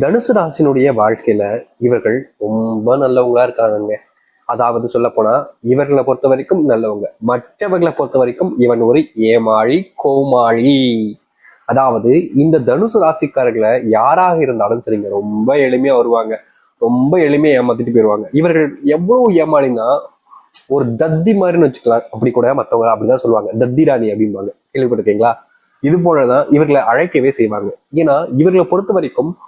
தனுசு ராசினுடைய வாழ்க்கையில இவர்கள் ரொம்ப நல்லவங்களா இருக்காங்க அதாவது சொல்ல போனா இவர்களை பொறுத்த வரைக்கும் நல்லவங்க. மற்றவர்களை பொறுத்த வரைக்கும் இவன் ஒரு ஏமாளி கோமாளி. அதாவது இந்த தனுசு ராசிக்காரர்களை யாராக இருந்தாலும் சரிங்க ரொம்ப எளிமையா வருவாங்க. ரொம்ப எளிமையா ஏமாத்திட்டு போயிடுவாங்க இவர்கள் எவ்வளவு ஏமாளினா ஒரு தத்தி மாதிரின்னு வச்சுக்கலாம். அப்படி கூட மத்தவங்க அப்படிதான் சொல்லுவாங்க. தத்தி ராணி அப்படிம்பாங்க. கேள்விப்பட்டிருக்கீங்களா? இது போலதான் இவர்களை அழைக்கவே செய்வாங்க. ஏன்னா இவர்களை பொறுத்த வரைக்கும்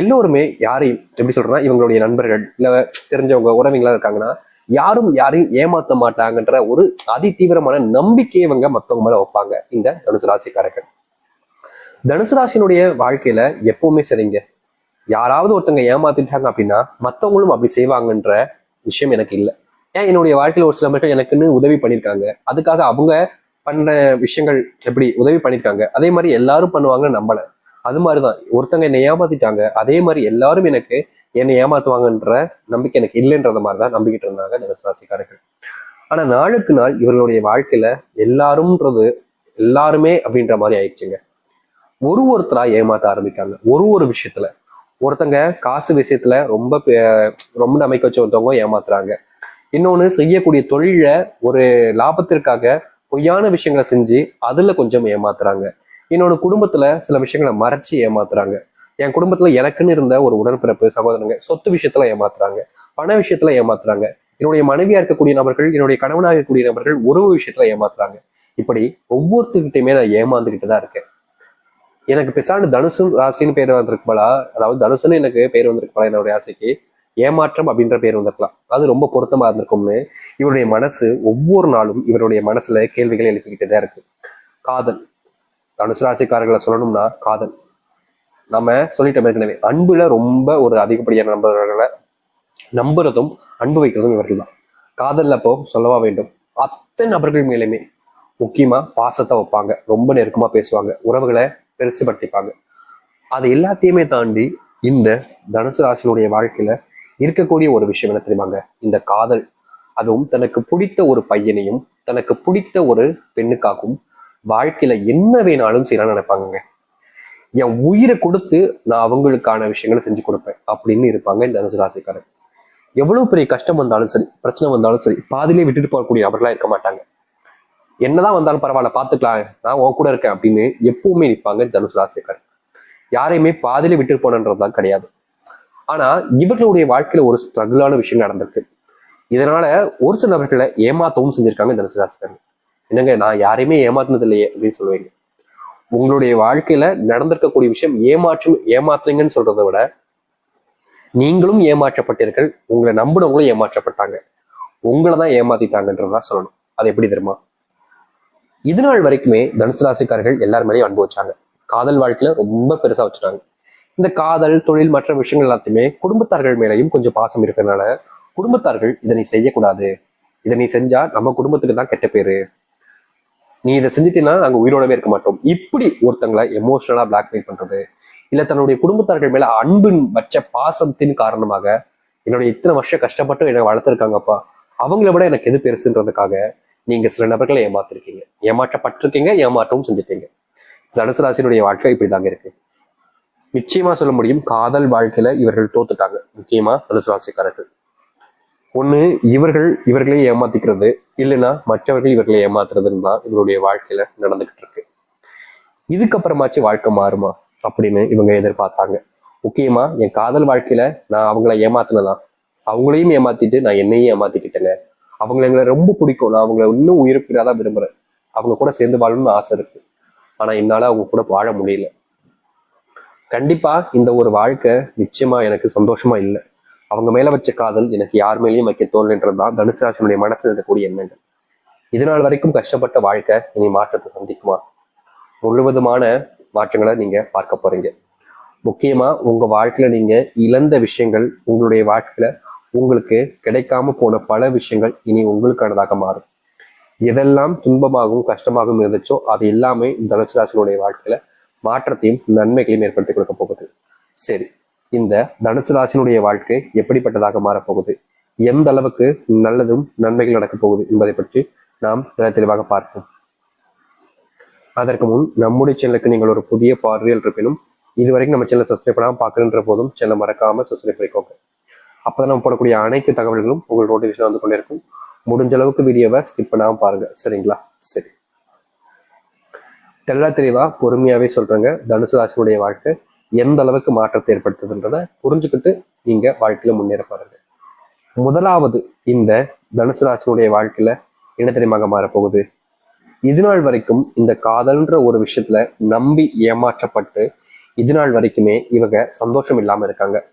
எல்லோருமே யாரையும் எப்படி சொல்றேன்னா இவங்களுடைய நண்பர்கள் இல்ல தெரிஞ்சவங்க உறவிங்களா இருக்காங்கன்னா யாரும் யாரையும் ஏமாத்த மாட்டாங்கன்ற ஒரு அதி தீவிரமான நம்பிக்கையை இவங்க மத்தவங்க மேல வைப்பாங்க இந்த தனுசு ராசிக்காரர்கள். தனுசு ராசினுடைய வாழ்க்கையில எப்பவுமே சரிங்க. யாராவது ஒருத்தங்க ஏமாத்திட்டாங்க அப்படின்னா மத்தவங்களும் அப்படி செய்வாங்கன்ற விஷயம் எனக்கு இல்லை. ஏன் என்னுடைய வாழ்க்கையில ஒரு சில மட்டும் எனக்குன்னு உதவி பண்ணியிருக்காங்க அதுக்காக அவங்க பண்ண விஷயங்கள் எப்படி உதவி பண்ணியிருக்காங்க அதே மாதிரி எல்லாரும் பண்ணுவாங்கன்னு நம்பலை. அது மாதிரிதான். ஒருத்தங்க என்னை ஏமாத்திட்டாங்க அதே மாதிரி எல்லாரும் எனக்கு என்னை ஏமாத்துவாங்கன்ற நம்பிக்கை எனக்கு இல்லைன்றத மாதிரிதான் நம்பிக்கிட்டு இருந்தாங்க தனுசராசிக்காரர்கள் ஆனா நாளுக்கு நாள் இவர்களுடைய வாழ்க்கையில எல்லாரும்ன்றது எல்லாருமே அப்படின்ற மாதிரி ஆயிடுச்சுங்க. ஒரு ஒருத்தரா ஏமாத்த ஆரம்பிக்காங்க. ஒரு ஒரு விஷயத்துல. ஒருத்தங்க காசு விஷயத்துல ரொம்ப ரொம்ப நம்பிக்கை வச்சு ஒருத்தவங்க ஏமாத்துறாங்க. இன்னொன்னு செய்யக்கூடிய தொழில ஒரு லாபத்திற்காக பொய்யான விஷயங்களை செஞ்சு அதுல கொஞ்சம் ஏமாத்துறாங்க. என்னோட குடும்பத்துல சில விஷயங்களை மறைச்சு ஏமாத்துறாங்க. என் குடும்பத்துல எனக்குன்னு இருந்த ஒரு உடன்பிறப்பு சகோதரங்க சொத்து விஷயத்துல ஏமாத்துறாங்க. பண விஷயத்துல ஏமாத்துறாங்க. என்னுடைய மனைவியா இருக்கக்கூடிய நபர்கள் என்னுடைய கணவனாக இருக்கக்கூடிய நபர்கள் உறவு விஷயத்துல ஏமாத்துறாங்க. இப்படி ஒவ்வொருத்தர்கிட்டயுமே நான் ஏமாந்துகிட்டு தான் இருக்கேன். எனக்கு பெசாண்டு தனுசு ராசின்னு பேர் வந்திருக்கு போலா அதாவது தனுசுன்னு எனக்கு பேர் வந்திருக்கு போல என்னுடைய ராசிக்கு. ஏமாற்றம் அப்படின்ற பேர் வந்திருக்கலாம். அது ரொம்ப பொருத்தமா இருந்திருக்கும்னு இவருடைய மனசு ஒவ்வொரு நாளும் இவருடைய மனசுல கேள்விகளை எழுப்பிக்கிட்டே தான் இருக்கு. காதல். தனுசு ராசிக்காரர்களை சொல்லணும்னா காதல். நம்ம சொல்லிட்டோம் ஏற்கனவே அன்புல ரொம்ப ஒரு அதிகப்படியான நம்பர்களை நம்புறதும் அன்பு வைக்கிறதும் இவர்கள் தான் காதல் அப்போ சொல்லவா வேண்டும் அத்தனை நபர்கள் மேலுமே முக்கியமா பாசத்தை வைப்பாங்க ரொம்ப நெருக்கமா பேசுவாங்க உறவுகளை பெருசுபடுத்திப்பாங்க. அது எல்லாத்தையுமே தாண்டி இந்த தனுசு ராசினுடைய வாழ்க்கையில இருக்கக்கூடிய ஒரு விஷயம் என்ன தெரியுமாங்க? இந்த காதல். அதுவும் தனக்கு பிடித்த ஒரு பையனையும் தனக்கு பிடித்த ஒரு பெண்ணுக்காகவும் வாழ்க்கையில என்ன வேணாலும் செய்யலாம் நினைப்பாங்க என் உயிரை கொடுத்து நான் அவங்களுக்கான விஷயங்களை செஞ்சு கொடுப்பேன் அப்படின்னு இருப்பாங்க இந்த தனுசு எவ்வளவு பெரிய கஷ்டம் வந்தாலும் சரி பிரச்சனை வந்தாலும் சரி பாதியிலே விட்டுட்டு போகக்கூடிய அவர்களா இருக்க மாட்டாங்க. என்னதான் வந்தாலும் பரவாயில்ல பாத்துக்கலாம் நான் உன் கூட இருக்கேன் அப்படின்னு எப்பவுமே நிற்பாங்க தனுசு ராசிக்காரர். யாரையுமே பாதியில விட்டு போனன்றதுதான் கிடையாது. ஆனா இவர்களுடைய வாழ்க்கையில ஒரு ஸ்ட்ரகிளான விஷயம் நடந்திருக்கு. இதனால ஒரு சில நபர்களை ஏமாத்தவும் செஞ்சிருக்காங்க தனுசு ராசிக்காரன் என்னங்க நான் யாரையுமே ஏமாத்தினது இல்லையே அப்படின்னு சொல்லுவீங்க. உங்களுடைய வாழ்க்கையில நடந்திருக்கக்கூடிய விஷயம் ஏமாற்றும் ஏமாத்துறீங்கன்னு சொல்றதை விட நீங்களும் ஏமாற்றப்பட்டீர்கள் உங்களை நம்பினவங்களும் ஏமாற்றப்பட்டாங்க. உங்களை தான் ஏமாத்திட்டாங்கன்றதான் சொல்லணும். அது எப்படி தெரியுமா? இது நாள் வரைக்குமே தனுசு ராசிக்காரர்கள் எல்லார் மேலேயும் அன்பு வச்சாங்க. காதல் வாழ்க்கையில ரொம்ப பெருசா வச்சுட்டாங்க. இந்த காதல் தொழில் மற்ற விஷயங்கள் எல்லாத்தையுமே குடும்பத்தார்கள் மேலேயும் கொஞ்சம் பாசம் இருக்கிறதுனால குடும்பத்தார்கள் இதை நீ செய்யக்கூடாது. இதை நீ செஞ்சா நம்ம குடும்பத்துக்கு தான் கெட்ட பேரு. நீ இதை செஞ்சுட்டீன்னா நாங்க உயிரோடவே இருக்க மாட்டோம். இப்படி ஒருத்தங்களை எமோஷனலா பிளாக்மெயில் பண்றது இல்ல தன்னுடைய குடும்பத்தார்கள் மேல அன்பின் வச்ச பாசத்தின் காரணமாக என்னுடைய இத்தனை வருஷம் கஷ்டப்பட்டு என்னை வளர்த்துருக்காங்கப்பா. அவங்கள விட எனக்கு எது பெருசுன்றதுக்காக நீங்க சில நபர்களை ஏமாத்திருக்கீங்க. ஏமாற்றப்பட்டிருக்கீங்க ஏமாற்றவும் செஞ்சுட்டீங்க. தனுசு ராசியினுடைய வாழ்க்கை இப்படிதாங்க இருக்கு. நிச்சயமா சொல்ல முடியும் காதல் வாழ்க்கையில இவர்கள் தோத்துட்டாங்க. முக்கியமா தனுசு ராசிக்காரர்கள். ஒண்ணு இவர்கள் இவர்களே ஏமாத்திக்கிறது. இல்லைன்னா மற்றவர்கள் இவர்களை ஏமாத்துறதுன்னு தான் இவருடைய வாழ்க்கையில நடந்துகிட்டு இருக்கு. இதுக்கப்புறமாச்சு வாழ்க்கை மாறுமா அப்படின்னு இவங்க எதிர்பார்த்தாங்க. முக்கியமா என் காதல் வாழ்க்கையில நான் அவங்கள ஏமாத்தினதான் அவங்களையும் ஏமாத்திட்டு நான் என்னையும் ஏமாத்திக்கிட்டேங்க. அவங்களை எங்களை ரொம்ப பிடிக்கும். நான் அவங்கள இன்னும் உயிர்ப்பிடாதான் விரும்புறேன். அவங்க கூட சேர்ந்து வாழணும்னு ஆசை இருக்கு. ஆனா என்னால அவங்க கூட வாழ முடியல. கண்டிப்பா இந்த ஒரு வாழ்க்கை நிச்சயமா எனக்கு சந்தோஷமா இல்லை. அவங்க மேல வச்ச காதல் எனக்கு யார் மேலேயும் வைக்க தோல்ன்றதுதான் தனுசு ராசினுடைய மனசுல இருக்கக்கூடிய எண்ணங்கள். இதனால் வரைக்கும் கஷ்டப்பட்ட வாழ்க்கை இனி மாற்றத்தை சந்திக்குமா? முழுவதுமான மாற்றங்களை நீங்க பார்க்க போறீங்க. முக்கியமா உங்க வாழ்க்கையில நீங்க இழந்த விஷயங்கள் உங்களுடைய வாழ்க்கையில உங்களுக்கு கிடைக்காம போன பல விஷயங்கள் இனி உங்களுக்கானதாக மாறும். எதெல்லாம் துன்பமாகவும் கஷ்டமாகவும் இருந்துச்சோ அது எல்லாமே இந்த தனுசு ராசினுடைய வாழ்க்கையில மாற்றத்தையும் நன்மைகளையும் ஏற்படுத்தி கொடுக்க போகுது. சரி இந்த தனுசு ராசினுடைய வாழ்க்கை எப்படிப்பட்டதாக மாறப்போகுது? எந்த அளவுக்கு நல்லதும் நன்மைகள் நடக்கப் போகுது என்பதை பற்றி நாம் மிக தெளிவாக பார்ப்போம். அதற்கு முன் நம்முடைய சேனலுக்கு நீங்கள் ஒரு புதிய பார்வையில் இருப்பினும் இதுவரைக்கும் நம்ம சேனல் சப்ஸ்கிரைப் பண்ணாமல் பார்க்குறன்ற போதும் சேனல் மறக்காம சப்ஸ்கிரைப் பண்ணிக்கோங்க. அப்போ நம்ம போடக்கூடிய அனைத்து தகவல்களும் உங்களுக்கு நோட்டிஃபிகேஷன் வந்து கொண்டே இருக்கும் முடிஞ்ச அளவுக்கு வீடியோவை ஸ்கிப் பண்ணாமல் பாருங்க. சரிங்களா? சரி. தெல்லா தெளிவா பொறுமையாவே சொல்றேங்க. தனுசு ராசினுடைய வாழ்க்கை எந்த அளவுக்கு மாற்றத்தை ஏற்படுத்துதுன்றத புரிஞ்சுக்கிட்டு நீங்க வாழ்க்கையில முன்னேற பாருங்க முதலாவது இந்த தனுசு ராசினுடைய வாழ்க்கையில என்ன தெரியுமாக மாறப்போகுது? இது நாள் வரைக்கும் இந்த காதல்ன்ற ஒரு விஷயத்துல நம்பி ஏமாற்றப்பட்டு இது நாள் வரைக்குமே இவங்க சந்தோஷம் இல்லாம இருக்காங்க.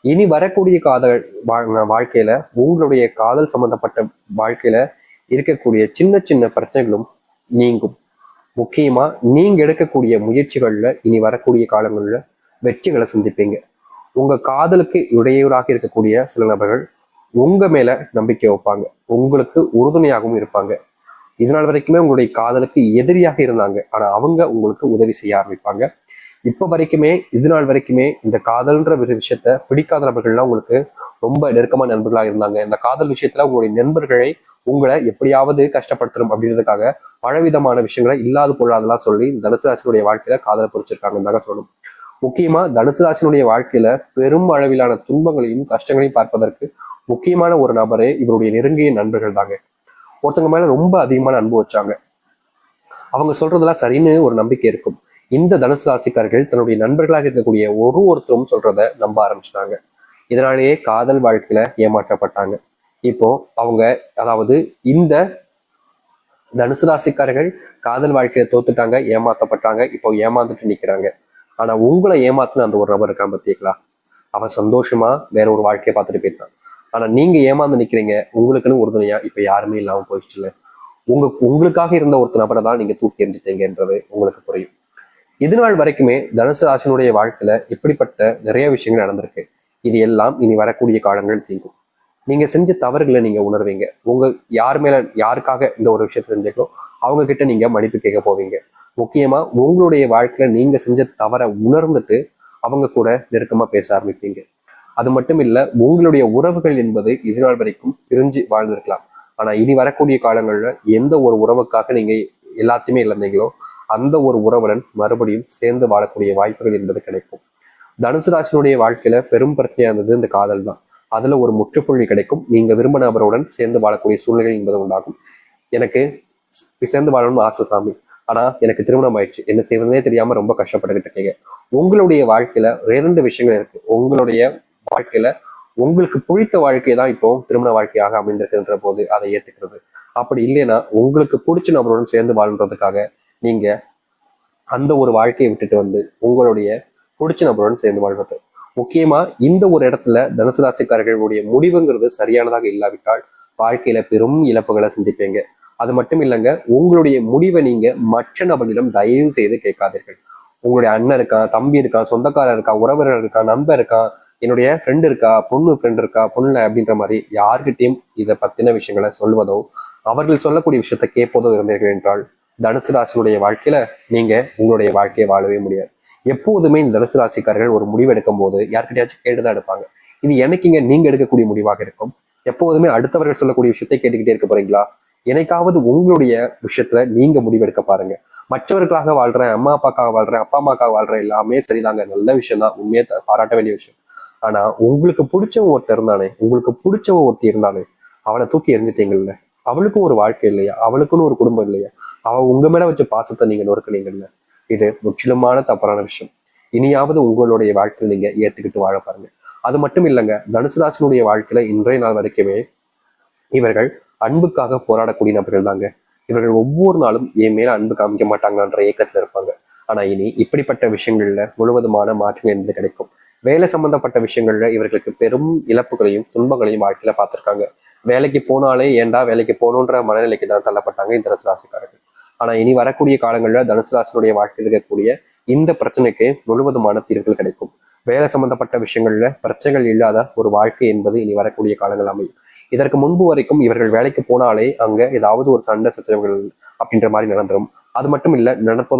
இனி வரக்கூடிய காதல் வாழ்- வாழ்க்கையில உங்களுடைய காதல் சம்பந்தப்பட்ட வாழ்க்கையில இருக்கக்கூடிய சின்ன சின்ன பிரச்சனைகளும் நீங்கும். முக்கியமா நீங்க எடுக்கக்கூடிய முயற்சிகள்ல இனி வரக்கூடிய காலங்கள்ல வெற்றிகளை சந்திப்பீங்க. உங்க காதலுக்கு இடையூறாக இருக்கக்கூடிய சில நபர்கள் உங்க மேல நம்பிக்கை வைப்பாங்க. உங்களுக்கு உறுதுணையாகவும் இருப்பாங்க. இதனால் வரைக்குமே உங்களுடைய காதலுக்கு எதிரியாக இருந்தாங்க. ஆனா அவங்க உங்களுக்கு உதவி செய்ய ஆரம்பிப்பாங்க. இப்ப வரைக்குமே இது நாள் வரைக்குமே இந்த காதல்ன்ற ஒரு விஷயத்த பிடிக்காத நபர்கள்லாம் உங்களுக்கு ரொம்ப நெருக்கமான நண்பர்களாக இருந்தாங்க. இந்த காதல் விஷயத்துல உங்களுடைய நண்பர்களை உங்களை எப்படியாவது கஷ்டப்படுத்தணும் அப்படின்றதுக்காக பலவிதமான விஷயங்களை இல்லாத பொருளாதெல்லாம் சொல்லி தனுசு ராசினுடைய வாழ்க்கையில காதலை பொறிச்சிருக்காங்கன்னு சொல்லணும். முக்கியமா தனுசு ராசினுடைய வாழ்க்கையில பெரும் அளவிலான துன்பங்களையும் கஷ்டங்களையும் பார்ப்பதற்கு முக்கியமான ஒரு நபரே இவருடைய நெருங்கிய நண்பர்கள் தாங்க. ஒருத்தவங்க மேல ரொம்ப அதிகமான அன்பு வச்சாங்க. அவங்க சொல்றதெல்லாம் சரின்னு ஒரு நம்பிக்கை இருக்கும். இந்த தனுசு ராசிக்காரர்கள் தன்னுடைய நண்பர்களாக இருக்கக்கூடிய ஒரு ஒருத்தரும் சொல்றத நம்ப ஆரம்பிச்சிட்டாங்க. இதனாலேயே காதல் வாழ்க்கையில ஏமாற்றப்பட்டாங்க. இப்போ அவங்க அதாவது இந்த தனுசு ராசிக்காரர்கள் காதல் வாழ்க்கையில தோத்துட்டாங்க ஏமாத்தப்பட்டாங்க இப்போ ஏமாந்துட்டு நிக்கிறாங்க. ஆனா உங்களை ஏமாத்தின அந்த ஒரு நபர் இருக்கான் பார்த்தீங்களா அவன் சந்தோஷமா வேற ஒரு வாழ்க்கையை பார்த்துட்டு போயிட்டான் ஆனா நீங்க ஏமாந்து நிக்கிறீங்க உங்களுக்குன்னு உறுதுணையா இப்ப யாருமே இல்லாம போயிடுச்சுல உங்க உங்களுக்காக இருந்த ஒருத்த நபரை தான் நீங்க தூக்கி எரிஞ்சிட்டீங்கன்றது உங்களுக்கு புரியும். இது நாள் வரைக்குமே தனுசு ராசினுடைய வாழ்க்கையில இப்படிப்பட்ட நிறைய விஷயங்கள் நடந்திருக்கு. இது எல்லாம் இனி வரக்கூடிய காலங்கள் தீங்கும். நீங்க செஞ்ச தவறுகளை நீங்க உணர்வீங்க. உங்க யார் மேல யாருக்காக இந்த ஒரு விஷயத்த செஞ்சீங்களோ அவங்க கிட்ட நீங்க மன்னிப்பு கேட்க போவீங்க. முக்கியமா உங்களுடைய வாழ்க்கையில நீங்க செஞ்ச தவறை உணர்ந்துட்டு அவங்க கூட நெருக்கமா பேச ஆரம்பிப்பீங்க. அது மட்டும் இல்ல உங்களுடைய உறவுகள் என்பது இது வரைக்கும் பிரிஞ்சு வாழ்ந்திருக்கலாம். ஆனா இனி வரக்கூடிய காலங்கள்ல எந்த ஒரு உறவுக்காக நீங்க எல்லாத்தையுமே இழந்தீங்களோ அந்த ஒரு உறவுடன் மறுபடியும் சேர்ந்து வாழக்கூடிய வாய்ப்புகள் என்பது கிடைக்கும். தனுசு ராசினுடைய வாழ்க்கையில பெரும் பிரச்சனையா இருந்தது இந்த காதல் தான். அதுல ஒரு முற்றுப்புள்ளி கிடைக்கும். நீங்க விரும்ப நபருடன் சேர்ந்து வாழக்கூடிய சூழ்நிலை என்பது உண்டாகும். எனக்கு சேர்ந்து வாழணும்னு ஆசை சாமி. ஆனா எனக்கு திருமணம் ஆயிடுச்சு. என்ன செய்வதே தெரியாம ரொம்ப கஷ்டப்பட்டுக்கிட்டு இருக்கீங்க. உங்களுடைய வாழ்க்கையில இரண்டு விஷயங்கள் இருக்கு. உங்களுடைய வாழ்க்கையில உங்களுக்கு பிடித்த வாழ்க்கை தான் இப்போ திருமண வாழ்க்கையாக அமைந்திருக்கின்ற போது அதை ஏத்துக்கிறது. அப்படி இல்லைன்னா உங்களுக்கு பிடிச்ச நபருடன் சேர்ந்து வாழ்ன்றதுக்காக நீங்க அந்த ஒரு வாழ்க்கையை விட்டுட்டு வந்து உங்களுடைய பிடிச்ச நபருடன் சேர்ந்து வாழ்வது முக்கியமா இந்த ஒரு இடத்துல தனுசு ராசிக்காரர்களுடைய முடிவுங்கிறது சரியானதாக இல்லாவிட்டால் வாழ்க்கையில பெரும் இழப்புகளை சந்திப்பீங்க. அது மட்டும் இல்லைங்க உங்களுடைய முடிவை நீங்க மற்ற நபர்களிடம் தயவு செய்து கேட்காதீர்கள். உங்களுடைய அண்ணன் இருக்கான் தம்பி இருக்கான் சொந்தக்காரர் இருக்கான் உறவினர் இருக்கான் நண்பர் இருக்கான் என்னுடைய ஃப்ரெண்ட் இருக்கா பொண்ணு ஃப்ரெண்ட் இருக்கா பொண்ணு அப்படின்ற மாதிரி யார்கிட்டையும் இதை பத்தின விஷயங்களை சொல்வதோ அவர்கள் சொல்லக்கூடிய விஷயத்த கேட்பதோ இருந்தீர்கள் என்றால் தனுசு ராசியுடைய வாழ்க்கையில நீங்க உங்களுடைய வாழ்க்கையை வாழவே முடியாது. எப்போதுமே இந்த தனுசு ராசிக்காரர்கள் ஒரு முடிவு எடுக்கும் போது யார்கிட்டயாச்சும் கேட்டுதான் எடுப்பாங்க. இது எனக்குங்க நீங்க எடுக்கக்கூடிய முடிவாக இருக்கும். எப்போதுமே அடுத்தவர்கள் சொல்லக்கூடிய விஷயத்தை கேட்டுக்கிட்டே இருக்க போறீங்களா? என்னைக்காவது உங்களுடைய விஷயத்துல நீங்க முடிவெடுக்க பாருங்க. மற்றவர்களுக்காக வாழ்றேன் அம்மா அப்பாக்காக வாழ்றேன் அப்பா அம்மாக்காக வாழ்றேன் எல்லாமே சரிதாங்க. நல்ல விஷயம் தான் உண்மையே பாராட்ட வேண்டிய விஷயம். ஆனா உங்களுக்கு பிடிச்சவன் ஒருத்தர் இருந்தானே உங்களுக்கு பிடிச்சவன் ஒருத்தி இருந்தானே அவளை தூக்கி எரிஞ்சிட்டீங்கல்ல அவளுக்கும் ஒரு வாழ்க்கை இல்லையா? அவளுக்குன்னு ஒரு குடும்பம் இல்லையா? அவ உங்க மேல வச்ச பாசத்தை நீங்க நொறுக்கினீங்கல்ல. இது முற்றிலுமான தவறான விஷயம். இனியாவது உங்களுடைய வாழ்க்கையில் நீங்க ஏத்துக்கிட்டு வாழ பாருங்க. அது மட்டும் இல்லைங்க தனுசு வாழ்க்கையில இன்றைய நாள் வரைக்குமே இவர்கள் அன்புக்காக போராடக்கூடிய நபர்கள் தாங்க இவர்கள் ஒவ்வொரு நாளும் என் மேல அன்பு காமிக்க மாட்டாங்கன்ற ஏக்கத்துல இருப்பாங்க. ஆனா இனி இப்படிப்பட்ட விஷயங்கள்ல முழுவதுமான மாற்றம் என்பது கிடைக்கும். வேலை சம்பந்தப்பட்ட விஷயங்கள்ல இவர்களுக்கு பெரும் இழப்புகளையும் துன்பங்களையும் வாழ்க்கையில பார்த்திருக்காங்க. வேலைக்கு போனாலே ஏன்டா வேலைக்கு போகணுன்ற மனநிலைக்கு தான் தள்ளப்பட்டாங்க இந்த தனுசு ராசிக்காரர்கள் ஆனா இனி வரக்கூடிய காலங்கள்ல தனுசு ராசினுடைய வாழ்க்கையில் இருக்கக்கூடிய இந்த பிரச்சனைக்கு முழுவதுமான தீர்வுகள் கிடைக்கும். வேலை சம்பந்தப்பட்ட விஷயங்கள்ல பிரச்சனைகள் இல்லாத ஒரு வாழ்க்கை என்பது இனி வரக்கூடிய காலங்கள் அமையும். இதற்கு முன்பு வரைக்கும் இவர்கள் வேலைக்கு போனாலே அங்க ஏதாவது ஒரு சண்டை சச்சரவுகள் அப்படின்ற மாதிரி நடந்துடும் அது மட்டும் இல்ல நடப்பதோ